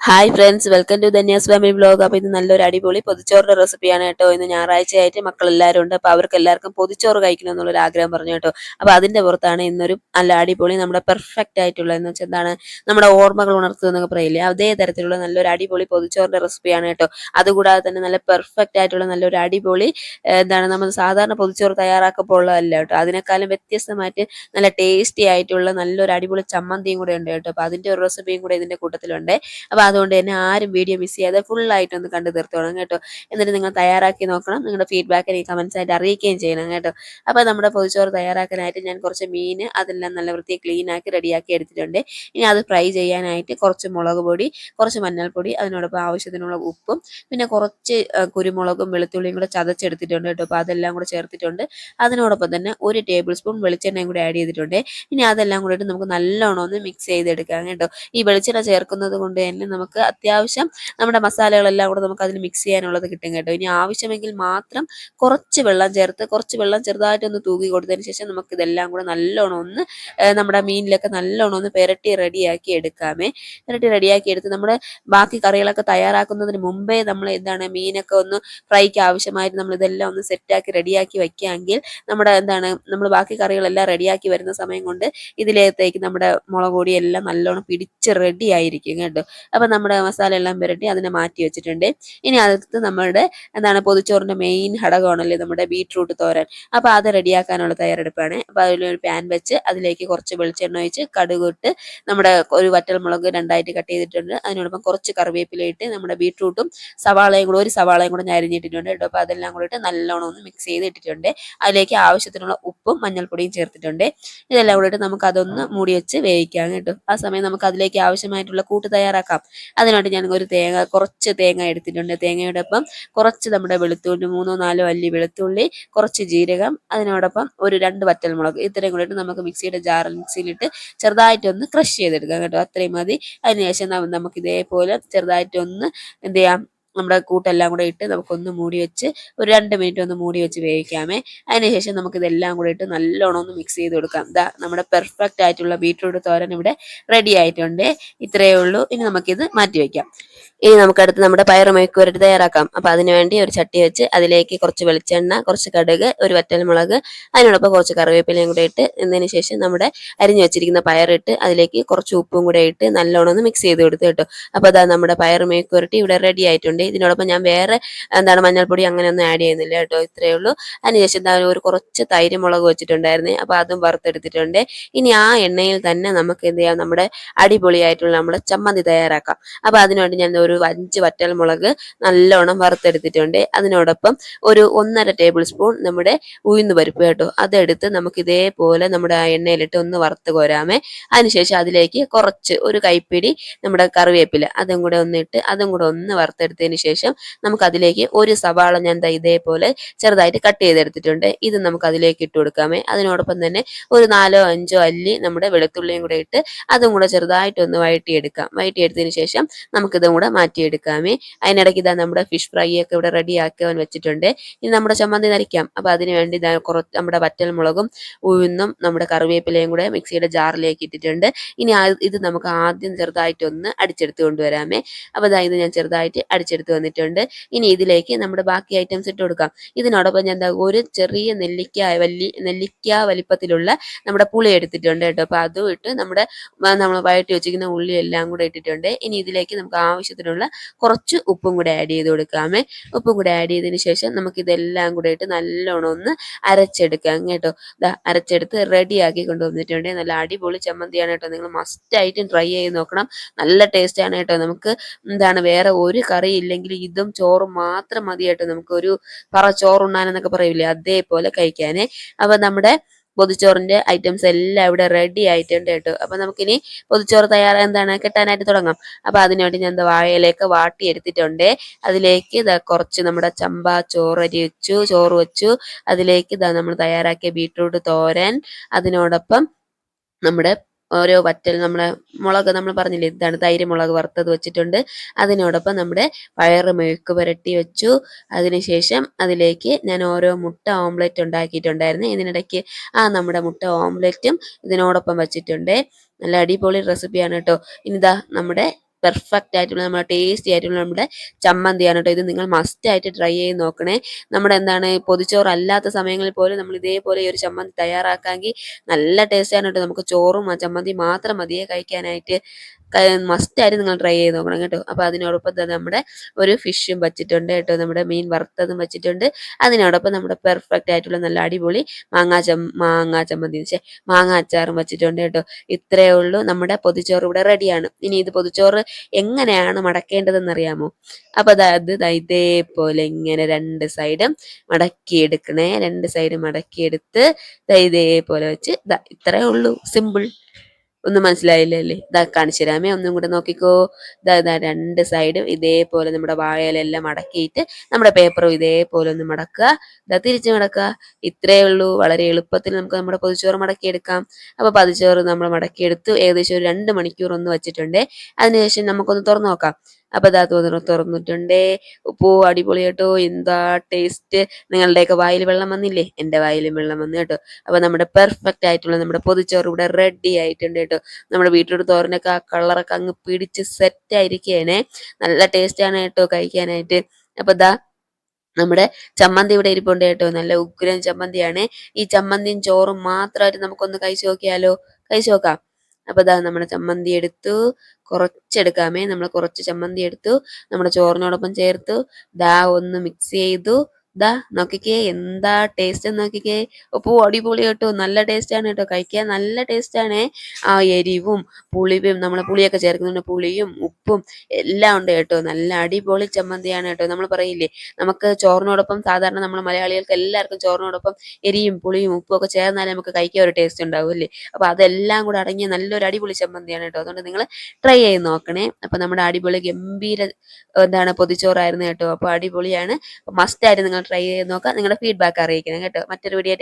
Hi friends welcome to Dhanya's family vlog അപ്പോൾ ഇത് നല്ലൊരു അടിപൊളി പൊതിച്ചോറിന്റെ റെസിപ്പിയാണ് കേട്ടോ. ഇന്ന് ഞായറാഴ്ചയായിട്ട് മക്കൾ എല്ലാവരും ഉണ്ട് അപ്പോൾ അവർക്ക് എല്ലാവർക്കും പൊതിച്ചോറ് കഴിക്കണം എന്നുള്ളൊരു ആഗ്രഹം പറഞ്ഞു കേട്ടോ. അപ്പോൾ അതിന്റെ പുറത്താണ് ഇന്നൊരു നല്ല അടിപൊളി നമ്മുടെ പെർഫെക്റ്റ് ആയിട്ടുള്ള എന്ന് വെച്ചാൽ എന്താണ്? നമ്മുടെ ഓർമ്മകൾ ഉണർത്തുക എന്നൊക്കെ പറയില്ലേ? അതേ തരത്തിലുള്ള നല്ലൊരു അടിപൊളി പൊതിച്ചോറിന്റെ റെസിപ്പിയാണ് കേട്ടോ. അതുകൂടാതെ തന്നെ നല്ല പെർഫെക്റ്റ് ആയിട്ടുള്ള നല്ലൊരു അടിപൊളി എന്താണ് നമ്മൾ സാധാരണ പൊതിച്ചോറ് തയ്യാറാക്കുമ്പോൾ ഉള്ളതല്ല കേട്ടോ. അതിനേക്കാളും വ്യത്യസ്തമായിട്ട് നല്ല ടേസ്റ്റി ആയിട്ടുള്ള നല്ലൊരു അടിപൊളി ചമ്മന്തിയും കൂടെ ഉണ്ട് കേട്ടോ. അപ്പോൾ അതിന്റെ ഒരു റെസിപ്പിയും കൂടെ ഇതിന്റെ കൂട്ടത്തിലുണ്ട്. അപ്പോൾ അതുകൊണ്ട് തന്നെ ആരും വീഡിയോ മിസ് ചെയ്യാതെ ആയിട്ട് ഒന്ന് കണ്ടു തീർത്തോണം കേട്ടോ. എന്നിട്ട് നിങ്ങൾ തയ്യാറാക്കി നോക്കണം. നിങ്ങളുടെ ഫീഡ്ബാക്ക് എനിക്ക് കമൻസ് ആയിട്ട് അറിയിക്കുകയും ചെയ്യണം കേട്ടോ. അപ്പോൾ നമ്മുടെ പൊതിച്ചോറ് തയ്യാറാക്കാനായിട്ട് ഞാൻ കുറച്ച് മീൻ അതെല്ലാം നല്ല വൃത്തി ക്ലീൻ ആക്കി റെഡിയാക്കി എടുത്തിട്ടുണ്ട്. ഇനി അത് ഫ്രൈ ചെയ്യാനായിട്ട് കുറച്ച് മുളക് പൊടി കുറച്ച് മഞ്ഞൾപ്പൊടി അതിനോടൊപ്പം ആവശ്യത്തിനുള്ള ഉപ്പും പിന്നെ കുറച്ച് കുരുമുളകും വെളുത്തുള്ളിയും കൂടെ ചതച്ചെടുത്തിട്ടുണ്ട് കേട്ടോ. അപ്പോൾ അതെല്ലാം കൂടെ ചേർത്തിട്ടുണ്ട്. അതിനോടൊപ്പം തന്നെ ഒരു ടേബിൾ സ്പൂൺ വെളിച്ചെണ്ണയും കൂടെ ആഡ് ചെയ്തിട്ടുണ്ട്. ഇനി അതെല്ലാം കൂടെ നമുക്ക് നല്ലോണം ഒന്ന് മിക്സ് ചെയ്തെടുക്കാം കേട്ടോ. ഈ വെളിച്ചെണ്ണ ചേർക്കുന്നത് കൊണ്ട് തന്നെ നമുക്ക് അത്യാവശ്യം നമ്മുടെ മസാലകളെല്ലാം കൂടെ നമുക്ക് അതിൽ മിക്സ് ചെയ്യാനുള്ളത് കിട്ടും കേട്ടോ. ഇനി ആവശ്യമെങ്കിൽ മാത്രം കുറച്ച് വെള്ളം ചേർത്ത് കുറച്ച് വെള്ളം ചെറുതായിട്ട് ഒന്ന് തൂക്കി കൊടുത്തതിന് ശേഷം നമുക്ക് ഇതെല്ലാം കൂടെ നല്ലോണം ഒന്ന് നമ്മുടെ മീനിലൊക്കെ നല്ലോണം ഒന്ന് പെരട്ടി റെഡിയാക്കി എടുക്കാമേ. പെരട്ടി റെഡിയാക്കി എടുത്ത് നമ്മൾ ബാക്കി കറികളൊക്കെ തയ്യാറാക്കുന്നതിന് മുമ്പേ നമ്മൾ എന്താണ് മീനൊക്കെ ഒന്ന് ഫ്രൈക്ക് ആവശ്യമായിട്ട് നമ്മൾ ഇതെല്ലാം ഒന്ന് സെറ്റാക്കി റെഡിയാക്കി വെക്കാമെങ്കിൽ നമ്മുടെ എന്താണ് നമ്മൾ ബാക്കി കറികളെല്ലാം റെഡിയാക്കി വരുന്ന സമയം കൊണ്ട് ഇതിലേക്ക് നമ്മുടെ മുളക് എല്ലാം നല്ലോണം പിടിച്ച് റെഡി ആയിരിക്കും കേട്ടോ. അപ്പം നമ്മുടെ മസാല എല്ലാം പുരട്ടി അതിനെ മാറ്റി വെച്ചിട്ടുണ്ട്. ഇനി അടുത്ത് നമ്മുടെ എന്താണ് പൊതിച്ചോറിന്റെ മെയിൻ ഘടകമാണല്ലേ നമ്മുടെ ബീട്രൂട്ട് തോരൻ. അപ്പോൾ അത് റെഡിയാക്കാനുള്ള തയ്യാറെടുപ്പാണ്. അപ്പോൾ അതിലൊരു പാൻ വെച്ച് അതിലേക്ക് കുറച്ച് വെളിച്ചെണ്ണ ഒഴിച്ച് കടുക് ഇട്ട് നമ്മുടെ ഒരു വറ്റൽ മുളക് രണ്ടായിട്ട് കട്ട് ചെയ്തിട്ടുണ്ട്. അതിനോടൊപ്പം കുറച്ച് കറിവേപ്പില ഇട്ട് നമ്മുടെ ബീട്രൂട്ടും സവാളയും കൂടെ ഒരു സവാളയും കൂടെ ഞാൻ അരിഞ്ഞിട്ടിട്ടുണ്ട് കേട്ടോ. അപ്പോൾ അതെല്ലാം കൂടെ ഇട്ട് നല്ലോണം ഒന്ന് മിക്സ് ചെയ്ത് ഇട്ടിട്ടുണ്ട്. അതിലേക്ക് ആവശ്യത്തിനുള്ള ഉപ്പും മഞ്ഞൾപ്പൊടിയും ചേർത്തിട്ടുണ്ട്. ഇതെല്ലാം കൂടെ നമുക്ക് അതൊന്ന് മൂടി വെച്ച് വേവിക്കാം കേട്ടോ. ആ സമയം നമുക്ക് അതിലേക്ക് ആവശ്യമായിട്ടുള്ള കൂട്ട് തയ്യാറാക്കാം. അതിനായിട്ട് ഞാൻ ഒരു തേങ്ങ കുറച്ച് തേങ്ങ എടുത്തിട്ടുണ്ട്. തേങ്ങയോടൊപ്പം കുറച്ച് നമ്മുടെ വെളുത്തുള്ളി മൂന്നോ നാലോ അല്ലി വെളുത്തുള്ളി കുറച്ച് ജീരകം അതിനോടൊപ്പം ഒരു രണ്ട് വറ്റൽമുളക് ഇത്രയും കൂടെ നമുക്ക് മിക്സിയുടെ ജാറിൽ മിക്സിയിലിട്ട് ചെറുതായിട്ടൊന്ന് ക്രഷ് ചെയ്തെടുക്കാം കേട്ടോ. അത്രയും മതി. അതിനുശേഷം നമുക്ക് ഇതേപോലെ ചെറുതായിട്ടൊന്ന് എന്ത് ചെയ്യാം? നമ്മുടെ കൂട്ടെല്ലാം കൂടെ ഇട്ട് നമുക്കൊന്ന് മൂടി വെച്ച് ഒരു രണ്ട് മിനിറ്റ് ഒന്ന് മൂടി വെച്ച് വേവിക്കാമേ. അതിനുശേഷം നമുക്ക് ഇതെല്ലാം കൂടെ ഇട്ട് നല്ലോണം ഒന്ന് മിക്സ് ചെയ്ത് കൊടുക്കാം. ദാ നമ്മുടെ പെർഫെക്റ്റ് ആയിട്ടുള്ള ബീട്രൂട്ട് തോരൻ ഇവിടെ റെഡി ആയിട്ടുണ്ട്. ഇത്രയേ ഉള്ളൂ. ഇനി നമുക്കിത് മാറ്റി വെക്കാം. ഇനി നമുക്കടുത്ത് നമ്മുടെ പയർ മെഴുക്കുവരട്ടി തയ്യാറാക്കാം. അപ്പൊ അതിനുവേണ്ടി ഒരു ചട്ടി വെച്ച് അതിലേക്ക് കുറച്ച് വെളിച്ചെണ്ണ കുറച്ച് കടുക് ഒരു വറ്റൽമുളക് അതിനോടൊപ്പം കുറച്ച് കറിവേപ്പിലയും കൂടെ ഇട്ട് എന്നതിന് ശേഷം നമ്മുടെ അരിഞ്ഞു വെച്ചിരിക്കുന്ന പയറിട്ട് അതിലേക്ക് കുറച്ച് ഉപ്പും കൂടെ ഇട്ട് നല്ലോണം ഒന്ന് മിക്സ് ചെയ്ത് കൊടുത്ത് കേട്ടോ. അപ്പൊ അതാ നമ്മുടെ പയർ മെഴുക്കുവരട്ടി ഇവിടെ റെഡി ആയിട്ടുണ്ട്. ഇതിനോടൊപ്പം ഞാൻ വേറെ എന്താണ് മഞ്ഞൾപ്പൊടി അങ്ങനെ ഒന്നും ആഡ് ചെയ്യുന്നില്ല കേട്ടോ ഇത്രയേ ഉള്ളൂ. അതിനുശേഷം എന്താ ഒരു കുറച്ച് തൈര് മുളക് വെച്ചിട്ടുണ്ടായിരുന്നേ അപ്പൊ അതും വറുത്തെടുത്തിട്ടുണ്ട്. ഇനി ആ എണ്ണയിൽ തന്നെ നമുക്ക് എന്ത് ചെയ്യാം നമ്മുടെ അടിപൊളിയായിട്ടുള്ള നമ്മുടെ ചമ്മന്തി തയ്യാറാക്കാം. അപ്പൊ അതിനുവേണ്ടി ഞാൻ ഒരു അഞ്ച് വറ്റൽ മുളക് നല്ലോണം വറുത്തെടുത്തിട്ടുണ്ട്. അതിനോടൊപ്പം ഒരു ഒന്നര ടേബിൾ സ്പൂൺ നമ്മുടെ ഉഴുന്ന് പരിപ്പ് കേട്ടോ. അതെടുത്ത് നമുക്ക് ഇതേപോലെ നമ്മുടെ ആ എണ്ണയിലിട്ട് ഒന്ന് വറുത്ത് കോരാമേ. അതിനുശേഷം അതിലേക്ക് കുറച്ച് ഒരു കൈപ്പിടി നമ്മുടെ കറിവേപ്പില അതും കൂടെ ഒന്ന് ഇട്ട് അതും കൂടെ ഒന്ന് വറുത്തെടുത്തതിന് ശേഷം നമുക്ക് അതിലേക്ക് ഒരു സവാള ഞാൻ ഇതേപോലെ ചെറുതായിട്ട് കട്ട് ചെയ്തെടുത്തിട്ടുണ്ട്. ഇത് നമുക്ക് അതിലേക്ക് ഇട്ട് കൊടുക്കാമേ. അതിനോടൊപ്പം തന്നെ ഒരു നാലോ അഞ്ചോ അല്ലി നമ്മുടെ വെളുത്തുള്ളിയും കൂടെ ഇട്ട് അതും കൂടെ ചെറുതായിട്ട് ഒന്ന് വഴറ്റിയെടുക്കാം. വഴറ്റിയെടുത്തതിന് ശേഷം നമുക്കിതും കൂടെ മാറ്റിയെടുക്കാമേ. അതിനിടയ്ക്ക് ഇതാ നമ്മുടെ ഫിഷ് ഫ്രൈ ഒക്കെ ഇവിടെ റെഡി ആക്കാൻ വെച്ചിട്ടുണ്ട്. ഇനി നമ്മുടെ ചമ്മന്തി നരയ്ക്കാം അപ്പൊ അതിന് വേണ്ടി കുറച്ച് നമ്മുടെ വറ്റൽ മുളകും ഉഴുന്നും നമ്മുടെ കറിവേപ്പിലയും കൂടെ മിക്സിയുടെ ജാറിലേക്ക് ഇട്ടിട്ടുണ്ട്. ഇനി ഇത് നമുക്ക് ആദ്യം ചെറുതായിട്ടൊന്ന് അടിച്ചെടുത്ത് കൊണ്ടുവരാമേ. അപ്പൊ ഇതാ ഇത് ഞാൻ ചെറുതായിട്ട് അടിച്ചെടുത്ത് വന്നിട്ടുണ്ട്. ഇനി ഇതിലേക്ക് നമ്മുടെ ബാക്കി ഐറ്റംസ് ഇട്ട് കൊടുക്കാം. ഇതിനോടൊപ്പം ഞാൻ എന്താ ഒരു ചെറിയ നെല്ലിക്ക വലി നെല്ലിക്ക വലിപ്പത്തിലുള്ള നമ്മുടെ പുളി എടുത്തിട്ടുണ്ട് കേട്ടോ. അപ്പൊ അതും ഇട്ട് നമ്മുടെ നമ്മൾ വഴറ്റി വെച്ചിരിക്കുന്ന ഉള്ളി എല്ലാം കൂടെ ഇട്ടിട്ടുണ്ട്. ഇനി ഇതിലേക്ക് നമുക്ക് ആവശ്യത്തിനുള്ള കുറച്ച് ഉപ്പും കൂടി ആഡ് ചെയ്ത് കൊടുക്കാമേ. ഉപ്പും കൂടി ആഡ് ചെയ്തതിന് ശേഷം നമുക്ക് ഇതെല്ലാം കൂടെ ഇട്ട് നല്ലോണം ഒന്ന് അരച്ചെടുക്കാം കേട്ടോ. ഇതാ അരച്ചെടുത്ത് റെഡി ആക്കി കൊണ്ടുവന്നിട്ടുണ്ട്. നല്ല അടിപൊളി ചമ്മന്തിയാണ് കേട്ടോ. നിങ്ങൾ മസ്റ്റ് ആയിട്ടും ട്രൈ ചെയ്ത് നോക്കണം. നല്ല ടേസ്റ്റ് ആണ് കേട്ടോ. നമുക്ക് എന്താണ് വേറെ ഒരു കറി ഇല്ലെങ്കിൽ ഇതും ചോറും മാത്രം മതി കേട്ടോ നമുക്ക് ഒരു പറ ചോറുണ്ണാനെന്നൊക്കെ പറയില്ലേ അതേപോലെ കഴിക്കാനേ. അപ്പൊ നമ്മുടെ പൊതിച്ചോറിന്റെ ഐറ്റംസ് എല്ലാം ഇവിടെ റെഡി ആയിട്ടുണ്ട് കേട്ടോ. അപ്പൊ നമുക്കിനി പൊതിച്ചോറ് തയ്യാറ എന്താണ്? കെട്ടാനായിട്ട് തുടങ്ങാം. അപ്പൊ അതിനുവേണ്ടി ഞാൻ വാഴയിലേക്ക് വാട്ടി എടുത്തിട്ടുണ്ട് അതിലേക്ക് ഇതാ കുറച്ച് നമ്മുടെ ചമ്പ ചോറരി വെച്ചു ചോറ് വെച്ചു. അതിലേക്ക് ഇതാ നമ്മൾ തയ്യാറാക്കിയ ബീട്രൂട്ട് തോരൻ. അതിനോടൊപ്പം നമ്മുടെ ഓരോ വറ്റൽ നമ്മളെ മുളക് നമ്മൾ പറഞ്ഞില്ലേ ഇതാണ് തൈര് മുളക് വറുത്തത് വെച്ചിട്ടുണ്ട്. അതിനോടൊപ്പം നമ്മുടെ പയറ് മെഴുക്ക് പുരട്ടി വെച്ചു. അതിനുശേഷം അതിലേക്ക് ഞാൻ ഓരോ മുട്ട ഓംലെറ്റ് ഉണ്ടാക്കിയിട്ടുണ്ടായിരുന്നു. ഇതിനിടയ്ക്ക് ആ നമ്മുടെ മുട്ട ഓംലെറ്റും ഇതിനോടൊപ്പം വെച്ചിട്ടുണ്ട്. നല്ല അടിപൊളി റെസിപ്പിയാണ് കേട്ടോ. ഇനിതാ നമ്മുടെ പെർഫെക്റ്റ് ആയിട്ടുള്ള നമ്മുടെ ടേസ്റ്റി ആയിട്ടുള്ള നമ്മുടെ ചമ്മന്തിയാണ് കേട്ടോ. ഇത് നിങ്ങൾ മസ്റ്റ് ആയിട്ട് ട്രൈ ചെയ്ത് നോക്കണേ. നമ്മുടെ എന്താണ് പൊതിച്ചോറ് അല്ലാത്ത സമയങ്ങളിൽ പോലും നമ്മൾ ഇതേപോലെ ഒരു ചമ്മന്തി തയ്യാറാക്കാമെങ്കിൽ നല്ല ടേസ്റ്റാണ് കേട്ടോ. നമുക്ക് ചോറും ആ ചമ്മന്തി മാത്രം മതിയെ കഴിക്കാനായിട്ട്. മസ്റ്റ് ആയിട്ട് നിങ്ങൾ ട്രൈ ചെയ്ത് നോക്കണം കേട്ടോ. അപ്പോൾ അതിനോടൊപ്പം തന്നെ നമ്മുടെ ഒരു ഫിഷും വച്ചിട്ടുണ്ട് കേട്ടോ. നമ്മുടെ മീൻ വറുത്തതും വെച്ചിട്ടുണ്ട്. അതിനോടൊപ്പം നമ്മുടെ പെർഫെക്റ്റ് ആയിട്ടുള്ള നല്ല അടിപൊളി മാങ്ങാ ചം മാങ്ങാ ചമ്മന്തി. വെച്ചേ മാങ്ങാ അച്ചാറും വെച്ചിട്ടുണ്ട് കേട്ടോ. ഇത്രയേ ഉള്ളൂ. നമ്മുടെ പൊതിച്ചോറ് ഇവിടെ റെഡിയാണ് ഇനി ഇത് പൊതിച്ചോറ് എങ്ങനെയാണ് മടക്കേണ്ടതെന്ന് അറിയാമോ അപ്പൊ അതായത് ഇതേപോലെ ഇങ്ങനെ രണ്ട് സൈഡും മടക്കിയെടുക്കണേ. രണ്ട് സൈഡും മടക്കിയെടുത്ത് ഇതേപോലെ വെച്ച് ഇത്രയേ ഉള്ളൂ. സിമ്പിൾ ഒന്നും മനസ്സിലായില്ലേ ഇതാ കാണിച്ചു തരാമേ ഒന്നും കൂടെ നോക്കിക്കോ. ഇതാ ഇതാ രണ്ട് സൈഡും ഇതേപോലെ നമ്മുടെ വാഴയിലെല്ലാം മടക്കിയിട്ട് നമ്മുടെ പേപ്പറും ഇതേപോലെ ഒന്ന് മടക്കുക. ഇതാ തിരിച്ച് മടക്കുക. ഇത്രയേ ഉള്ളൂ. വളരെ എളുപ്പത്തിൽ നമുക്ക് നമ്മുടെ പൊതിച്ചോറ് മടക്കിയെടുക്കാം. അപ്പൊ പതിച്ചോറ് നമ്മൾ മടക്കിയെടുത്തു. ഏകദേശം ഒരു രണ്ട് മണിക്കൂർ ഒന്ന് വെച്ചിട്ടുണ്ട്. അതിനുശേഷം നമുക്കൊന്ന് തുറന്നു നോക്കാം. അപ്പൊ ഇതാ തോന്നുന്നു തുറന്നിട്ടുണ്ട്. ഉപ്പോ അടിപൊളി കേട്ടോ എന്താ ടേസ്റ്റ് നിങ്ങളുടെയൊക്കെ വായിൽ വെള്ളം വന്നില്ലേ? എന്റെ വായിലും വെള്ളം വന്നു കേട്ടോ. അപ്പൊ നമ്മുടെ പെർഫെക്റ്റ് ആയിട്ടുള്ള നമ്മുടെ പൊതിച്ചോറ് ഇവിടെ റെഡി ആയിട്ടുണ്ട് കേട്ടോ. നമ്മുടെ വീട്ടിലൊരു തോരനൊക്കെ ആ കളറൊക്കെ അങ്ങ് പിടിച്ച് സെറ്റ് ആയിരിക്കുകയാണേ നല്ല ടേസ്റ്റാണ് കേട്ടോ കഴിക്കാനായിട്ട്. അപ്പൊ ദാ നമ്മുടെ ചമ്മന്തി ഇവിടെ ഇരിപ്പുണ്ട് കേട്ടോ. നല്ല ഉഗ്രൻ ചമ്മന്തിയാണ്. ഈ ചമ്മന്തിയും ചോറും മാത്രമായിട്ട് നമുക്കൊന്ന് കഴിച്ചു നോക്കിയാലോ? കഴിച്ചു നോക്കാം. അപ്പൊ ദാ നമ്മുടെ ചമ്മന്തി എടുത്തു. കുറച്ചെടുക്കാമേ. നമ്മൾ കുറച്ച് ചമ്മന്തി എടുത്തു. നമ്മുടെ ചോറിനോടൊപ്പം ചേർത്തു. ദാ ഒന്ന് മിക്സ് ചെയ്തു. ദാ നോക്കിക്കേ എന്താ ടേസ്റ്റ് നോക്കിക്കേ. ഉപ്പു അടിപൊളി കേട്ടോ നല്ല ടേസ്റ്റ് ആണ് കേട്ടോ. കഴിക്കാൻ നല്ല ടേസ്റ്റ് ആണ്. ആ എരിവും പുളിയും നമ്മൾ പുളിയൊക്കെ ചേർക്കുന്നുണ്ട്. പുളിയും ഉപ്പും എല്ലാം ഉണ്ട് കേട്ടോ. നല്ല അടിപൊളി ചമ്മന്തിയാണ് കേട്ടോ. നമ്മൾ പറയില്ലേ നമുക്ക് ചോറിനോടൊപ്പം സാധാരണ നമ്മൾ മലയാളികൾക്ക് എല്ലാവർക്കും ചോറിനോടൊപ്പം എരിയും പുളിയും ഉപ്പും ഒക്കെ ചേർന്നാലേ നമുക്ക് കഴിക്കാൻ ഒരു ടേസ്റ്റ് ഉണ്ടാവും അല്ലേ? അപ്പൊ അതെല്ലാം കൂടെ അടങ്ങിയ നല്ലൊരു അടിപൊളി ചമ്മന്തിയാണ് കേട്ടോ. അതുകൊണ്ട് നിങ്ങൾ ട്രൈ ചെയ്ത് നോക്കണേ. അപ്പൊ നമ്മുടെ അടിപൊളി ഗംഭീര എന്താണ് പൊതിച്ചോറായിരുന്നു കേട്ടോ. അപ്പൊ അടിപൊളിയാണ്. മസ്റ്റ് ആയിട്ട് നിങ്ങൾ ട്രൈ ചെയ്ത് നോക്കുക നിങ്ങളുടെ ഫീഡ്ബാക്ക് അറിയിക്കണം കേട്ടോ. മറ്റൊരു വീഡിയോ